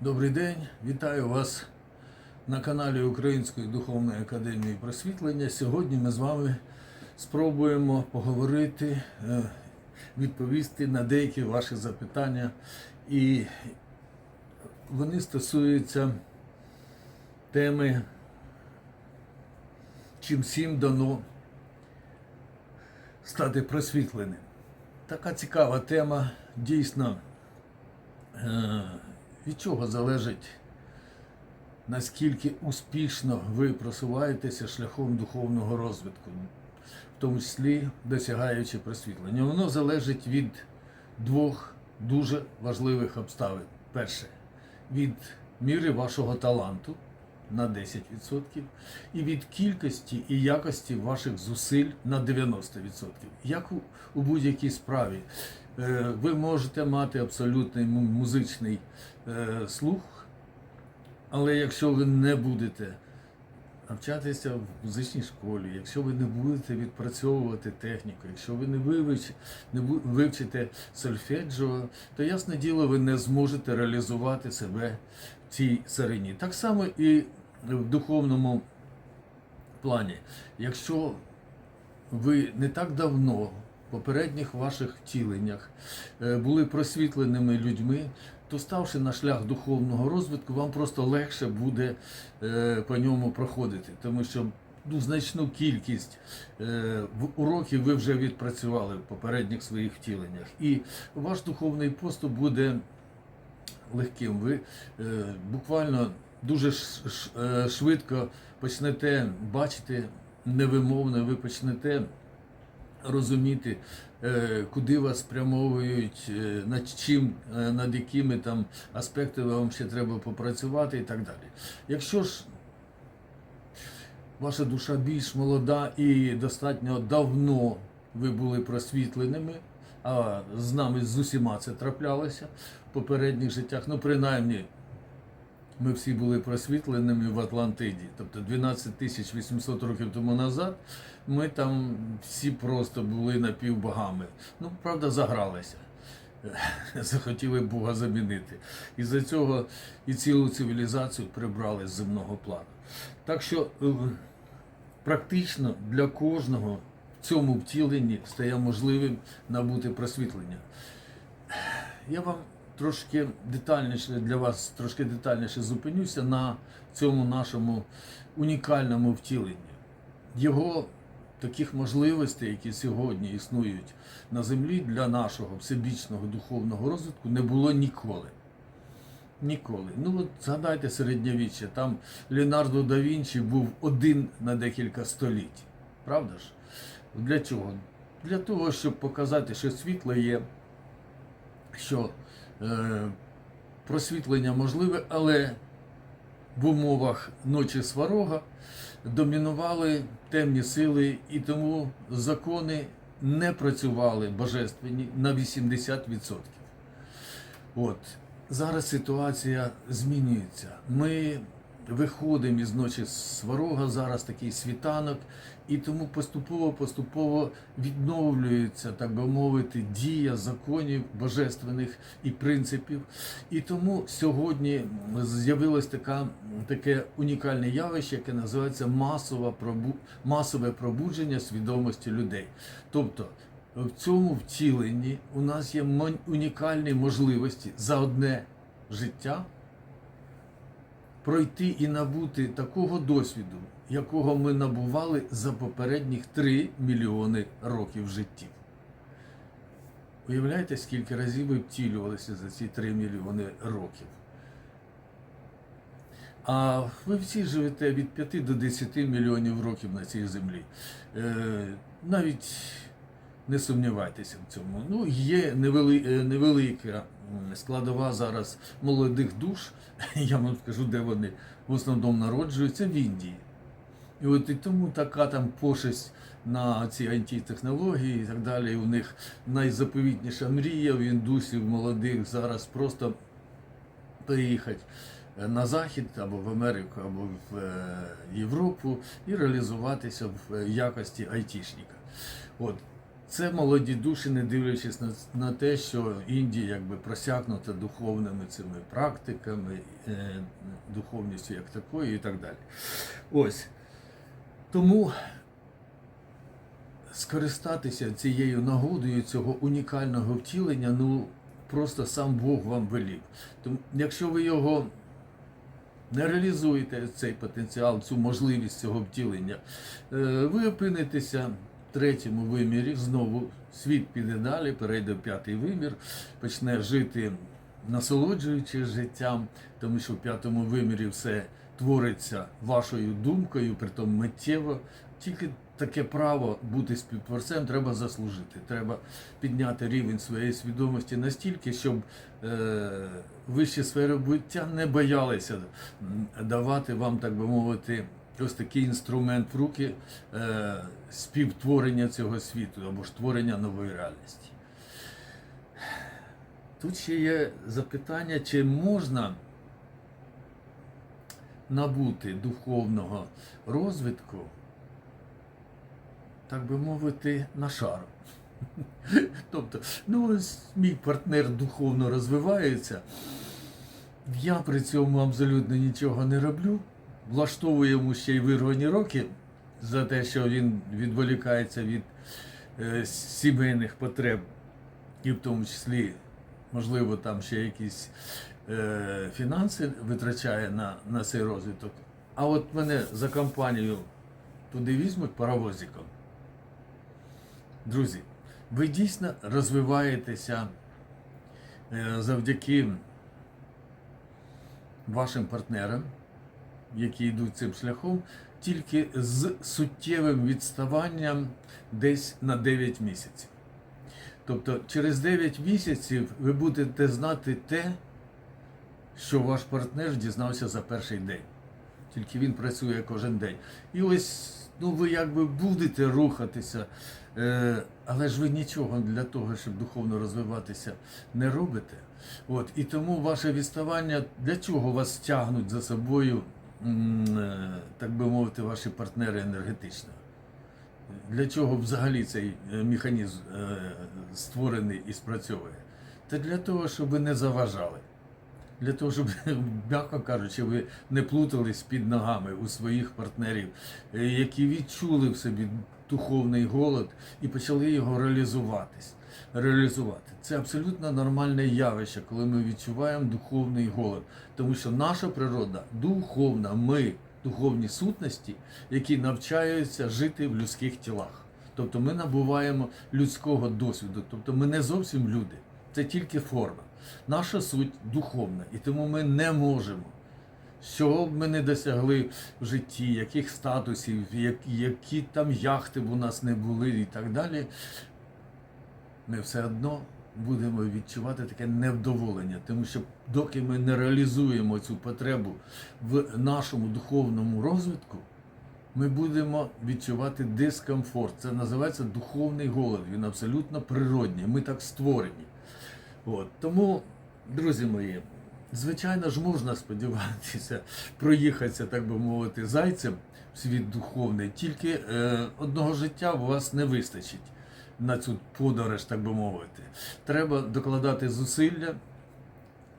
Добрий день, вітаю вас на каналі Української духовної академії просвітлення. Сьогодні ми з вами спробуємо поговорити, е, відповісти на деякі ваші запитання. І вони стосуються теми, чим всім дано стати просвітленим. Така цікава тема, дійсно. Від чого залежить, наскільки успішно ви просуваєтеся шляхом духовного розвитку, в тому числі досягаючи просвітлення. Воно залежить від двох дуже важливих обставин. Перше, від міри вашого таланту на 10% і від кількості і якості ваших зусиль на 90%. Як у, у будь-якій справі. Е, Ви можете мати абсолютний музичний е, слух, але якщо ви не будете навчатися в музичній школі, якщо ви не будете відпрацьовувати техніку, якщо ви не, вивч, не вивчите сольфеджіо, то ясне діло, ви не зможете реалізувати себе в цій царині. Так само і в духовному плані. Якщо ви не так давно в попередніх ваших втіленнях е, були просвітленими людьми, то ставши на шлях духовного розвитку, вам просто легше буде е, по ньому проходити, тому що ну, значну кількість е, уроків ви вже відпрацювали в попередніх своїх втіленнях, і ваш духовний поступ буде легким. Ви е, буквально дуже е, швидко почнете бачити невимовно, ви почнете розуміти, е, куди вас спрямовують, е, над чим, над якими там аспектами вам ще треба попрацювати і так далі. Якщо ж ваша душа більш молода і достатньо давно ви були просвітленими, а з нами з усіма це траплялося в попередніх життях, ну принаймні. Ми всі були просвітленими в Атлантиді. Тобто 12 тисяч 800 років тому назад ми там всі просто були напівбогами. Ну, правда, загралися. Захотіли Бога замінити. І за цього і цілу цивілізацію прибрали з земного плану. Так що е, практично для кожного в цьому втіленні стає можливим набути просвітлення. Я вам трошки детальніше для вас трошки детальніше зупинюся на цьому нашому унікальному втіленні. Його таких можливостей, які сьогодні існують на землі для нашого всебічного духовного розвитку, не було ніколи. Ніколи. Ну от згадайте середньовіччя, там Леонардо да Вінчі був один на декілька століть. Правда ж? Для чого? Для того, щоб показати, що світло є, що просвітлення можливе, але в умовах ночі сварога домінували темні сили, і тому закони не працювали божественні на 80%. От. Зараз ситуація змінюється. Ми виходимо із ночі сварога, зараз такий світанок, і тому поступово-поступово відновлюється, так би мовити, дія законів божественних і принципів. І тому сьогодні з'явилось таке унікальне явище, яке називається масова пробу... масове пробудження свідомості людей. Тобто в цьому втіленні у нас є унікальні можливості за одне життя пройти і набути такого досвіду, якого ми набували за попередніх 3 мільйони років життів. Уявляєте, скільки разів ви втілювалися за ці 3 мільйони років? А ви всі живете від 5 до 10 мільйонів років на цій землі. Е, навіть не сумнівайтеся в цьому. Ну, є е, невелика складова зараз молодих душ, я вам скажу, де вони в основному народжуються в Індії. І от і тому така там пошесть на ці антитехнології і так далі. У них найзаповітніша мрія в індусів молодих зараз просто переїхати е, на Захід або в Америку, або в е, Європу і реалізуватися в е, якості айтішника. От. Це молоді душі, не дивлячись на, на те, що Індія якби просякнута духовними цими практиками, е, духовністю як такою і так далі. Ось. Тому скористатися цією нагодою цього унікального втілення, ну просто сам Бог вам велів. Тому, якщо ви його не реалізуєте цей потенціал, цю можливість цього втілення, е, ви опинитеся третьому вимірі, знову світ піде далі, перейде в п'ятий вимір, почне жити, насолоджуючись життям, тому що в п'ятому вимірі все твориться вашою думкою, притом миттєво. Тільки таке право бути співтворцем треба заслужити. Треба підняти рівень своєї свідомості настільки, щоб е, вищі сфери буття не боялися давати вам, так би мовити, ось такий інструмент в руки е, співтворення цього світу або ж творення нової реальності. Тут ще є запитання, чи можна набути духовного розвитку, так би мовити, на шару. Тобто, ну ось мій партнер духовно розвивається, я при цьому абсолютно нічого не роблю, влаштовую йому ще й вирвані роки за те, що він відволікається від е, сімейних потреб, і в тому числі, можливо, там ще якісь е, фінанси витрачає на, на цей розвиток. А от мене за компанію туди візьмуть паровозиком. Друзі, ви дійсно розвиваєтеся е, завдяки вашим партнерам, які йдуть цим шляхом, тільки з суттєвим відставанням десь на 9 місяців. Тобто через 9 місяців ви будете знати те, що ваш партнер дізнався за перший день. Тільки він працює кожен день. І ось ну, ви якби будете рухатися, е, але ж ви нічого для того, щоб духовно розвиватися, не робите. От, і тому ваше відставання, для чого вас тягнуть за собою, так би мовити, ваші партнери енергетично? Для чого взагалі цей е, механізм е, створений і спрацьовує? Та для того, щоб ви не заважали. Для того, щоб, м'яко кажучи, ви не плутались під ногами у своїх партнерів, е, які відчули в собі духовний голод і почали його реалізуватись. Реалізувати. Це абсолютно нормальне явище, коли ми відчуваємо духовний голод. Тому що наша природа духовна, ми духовні сутності, які навчаються жити в людських тілах. Тобто ми набуваємо людського досвіду. Тобто ми не зовсім люди, це тільки форма. Наша суть духовна, і тому ми не можемо. Що б ми не досягли в житті, яких статусів, як- які там яхти б у нас не були і так далі, ми все одно будемо відчувати таке невдоволення, тому що доки ми не реалізуємо цю потребу в нашому духовному розвитку, ми будемо відчувати дискомфорт. Це називається духовний голод. Він абсолютно природній. Ми так створені. От. Тому, друзі мої, звичайно ж можна сподіватися проїхатися, так би мовити, зайцем в світ духовний, тільки е, одного життя у вас не вистачить на цю подорож, так би мовити. Треба докладати зусилля,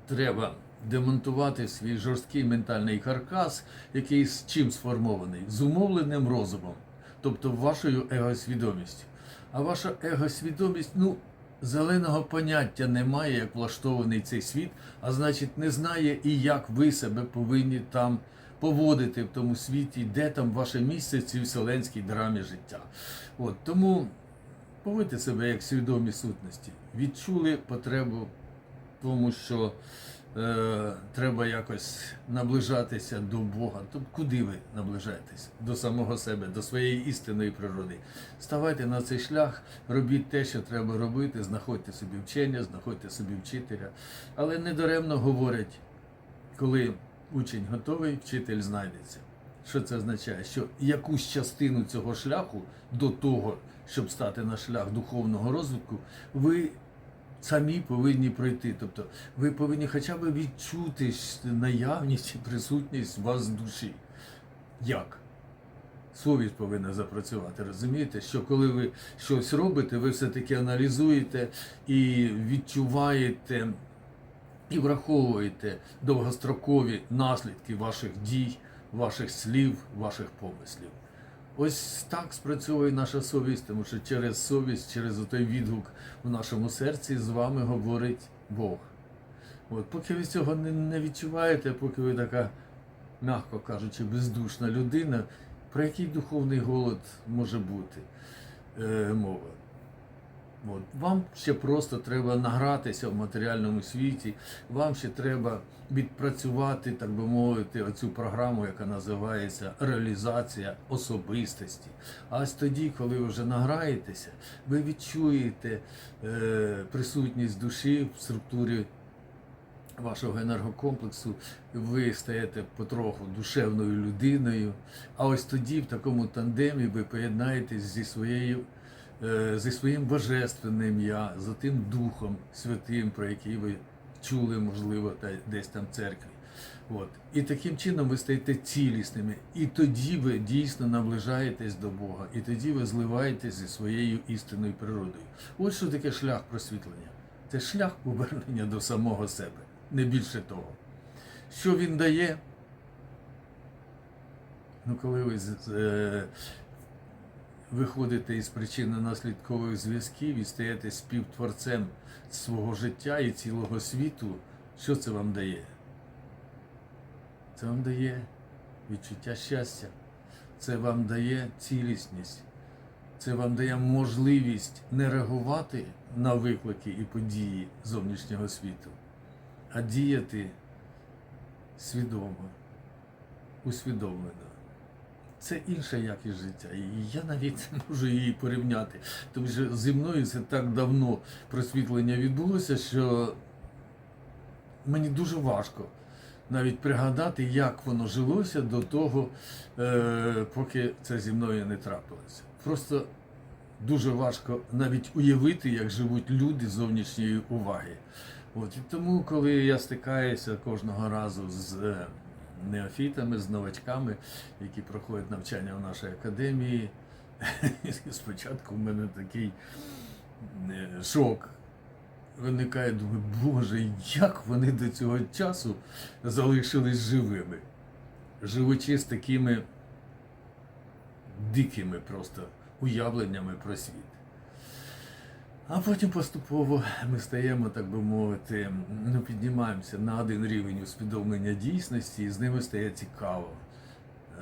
треба демонтувати свій жорсткий ментальний каркас, який з чим сформований? З умовленим розумом, тобто вашою егосвідомістю. А ваша егосвідомість, ну, зеленого поняття немає, як влаштований цей світ, а значить, не знає і як ви себе повинні там поводити в тому світі, де там ваше місце в цій вселенській драмі життя. От тому поводьте себе як свідомі сутності. Відчули потребу тому, що е, треба якось наближатися до Бога. То куди ви наближаєтесь? До самого себе, до своєї істинної природи. Ставайте на цей шлях, робіть те, що треба робити, знаходьте собі вчення, знаходьте собі вчителя. Але недаремно говорять, коли учень готовий, вчитель знайдеться. Що це означає? Що якусь частину цього шляху до того, щоб стати на шлях духовного розвитку, ви самі повинні пройти. Тобто ви повинні хоча б відчути наявність і присутність вас душі. Як? совість повинна запрацювати. Розумієте, що коли ви щось робите, ви все-таки аналізуєте і відчуваєте і враховуєте довгострокові наслідки ваших дій, ваших слів, ваших помислів. Ось так спрацьовує наша совість, тому що через совість, через той відгук в нашому серці з вами говорить Бог. От, поки ви цього не, не відчуваєте, поки ви така, м'яко кажучи, бездушна людина, про який духовний голод може бути е, мова? От. Вам ще просто треба награтися в матеріальному світі, вам ще треба відпрацювати, так би мовити, оцю програму, яка називається реалізація особистості. А ось тоді, коли ви вже награєтеся, ви відчуєте е, присутність душі в структурі вашого енергокомплексу, ви стаєте потроху душевною людиною. А ось тоді, в такому тандемі, ви поєднаєтесь зі своєю зі своїм божественним я, за тим Духом Святим, про який ви чули, можливо, та десь там в церкві. От. І таким чином ви стаєте цілісними. І тоді ви дійсно наближаєтесь до Бога, і тоді ви зливаєтесь зі своєю істинною природою. Ось що таке шлях просвітлення. Це шлях повернення до самого себе, не більше того. Що він дає? Ну, коли ви виходите із причинно-наслідкових зв'язків і стаєте співтворцем свого життя і цілого світу, що це вам дає? Це вам дає відчуття щастя, це вам дає цілісність, це вам дає можливість не реагувати на виклики і події зовнішнього світу, а діяти свідомо, усвідомлено. Це інша якість життя. І я навіть не можу її порівняти. Тому що зі мною це так давно просвітлення відбулося, що мені дуже важко навіть пригадати, як воно жилося до того, е, поки це зі мною не трапилося. Просто дуже важко навіть уявити, як живуть люди зовнішньої уваги. От і тому, коли я стикаюся кожного разу з е, неофітами, з новачками, які проходять навчання в нашій академії, спочатку в мене такий е, шок виникає, думаю, Боже, як вони до цього часу залишились живими, живучи з такими дикими просто уявленнями про світ. А потім поступово ми стаємо, так би мовити, ну, піднімаємося на один рівень усвідомлення дійсності, і з ними стає цікаво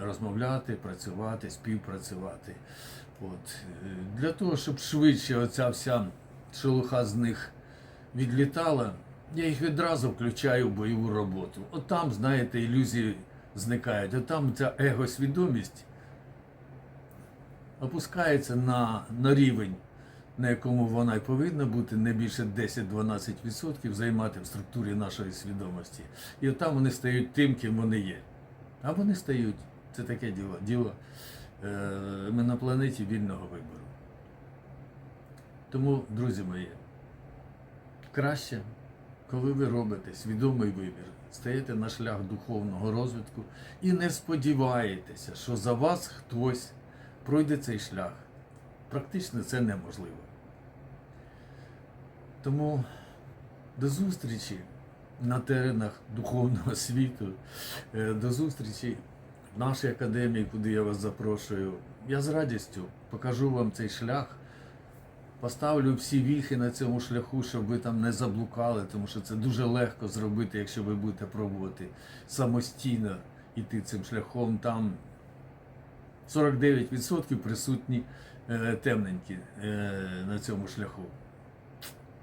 розмовляти, працювати, співпрацювати. От. Для того, щоб швидше оця вся шелуха з них відлітала, я їх відразу включаю в бойову роботу. От там, знаєте, ілюзії зникають, от там ця егосвідомість опускається на, на рівень, на якому вона й повинна бути, не більше 10-12% займати в структурі нашої свідомості. І от там вони стають тим, ким вони є. А вони стають. Це таке діло. Діло е, ми на планеті вільного вибору. Тому, друзі мої, краще, коли ви робите свідомий вибір, стаєте на шлях духовного розвитку і не сподіваєтеся, що за вас хтось пройде цей шлях. Практично це неможливо. Тому до зустрічі на теренах духовного світу, е, до зустрічі в нашій академії, куди я вас запрошую. Я з радістю покажу вам цей шлях, поставлю всі віхи на цьому шляху, щоб ви там не заблукали, тому що це дуже легко зробити, якщо ви будете пробувати самостійно йти цим шляхом. Там 49% присутні темненькі е, на цьому шляху.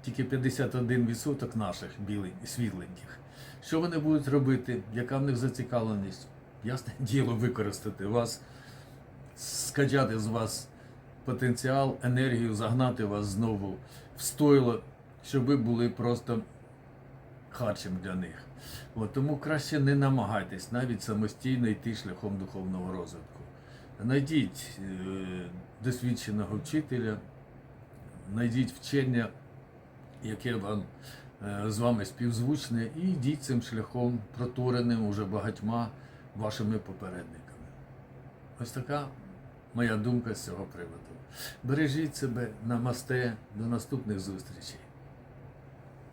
Тільки 51% наших білень, світленьких. Що вони будуть робити? Яка в них зацікавленість? Ясне діло використати вас, скачати з вас потенціал, енергію, загнати вас знову в стойло, щоб ви були просто харчем для них. От, тому краще не намагайтесь навіть самостійно йти шляхом духовного розвитку. Найдіть е, досвідченого вчителя, знайдіть вчення, яке вам е, з вами співзвучне, і йдіть цим шляхом, протореним уже багатьма вашими попередниками. Ось така моя думка з цього приводу. Бережіть себе, намасте, до наступних зустрічей.